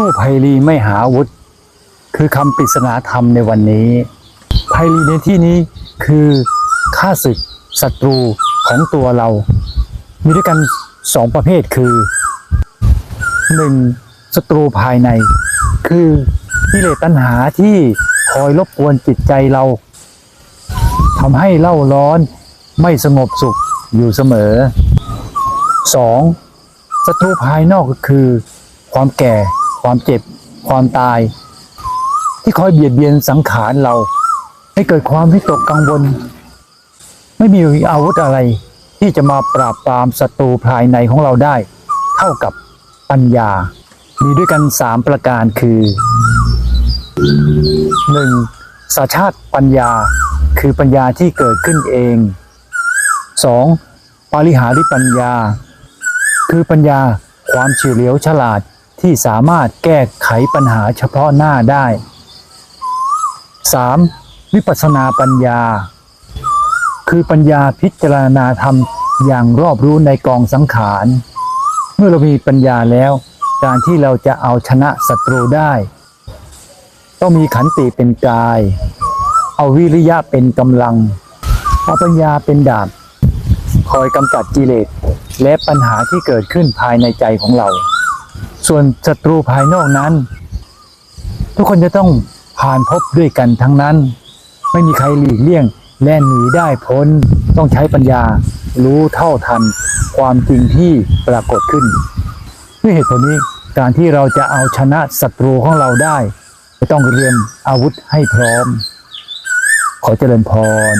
สู้ภัยรีไม่หาอาวุธ คือคำปริศนาธรรมในวันนี้ภัยรีในที่นี้คือข้าศึกศัตรูของตัวเรา มีด้วยกันสองประเภทคือหนึ่งศัตรูภายใน คือกิเลสตัณหาที่คอยรบกวนจิตใจเราทำให้เล่าร้อนไม่สงบสุขอยู่เสมอ 2. ศัตรูภายนอกก็คือ ความแก่ ความเจ็บ ความตาย ที่คอยเบียดเบียนสังขารเรา ให้เกิดความวิตกกังวล ไม่มีอาวุธอะไร ที่จะมาปราบปรามศัตรูภายในของเราได้ เท่ากับปัญญา มีด้วยกันสามประการคือ 1. สัชาติปัญญาคือปัญญาที่เกิดขึ้นเอง 2. ปาริหาริปัญญา คือปัญญาความเฉลียวฉลาด ที่สามารถแก้ไขปัญหาเฉพาะหน้าได้ 3. วิปัสสนาปัญญา คือปัญญาพิจารณาธรรมอย่างรอบรู้ในกองสังขาร เมื่อเรามีปัญญาแล้ว การที่เราจะเอาชนะศัตรูได้ ต้องมีขันติเป็นกาย เอาวิริยะเป็นกำลัง เอาปัญญาเป็นดาบ คอยกำจัดกิเลสและปัญหาที่เกิดขึ้นภายในใจของเรา ส่วนศัตรูภายนอกนั้น ทุกคนจะต้องผ่านพบด้วยกันทั้งนั้น ไม่มีใครหลีกเลี่ยงแล่นหนีได้พ้นต้องใช้ปัญญารู้เท่าทันความจริงที่ปรากฏขึ้นด้วยเหตุผลนี้การที่เราจะเอาชนะศัตรูของเราได้ จะต้องเรียมอาวุธให้พร้อม ขอเจริญพร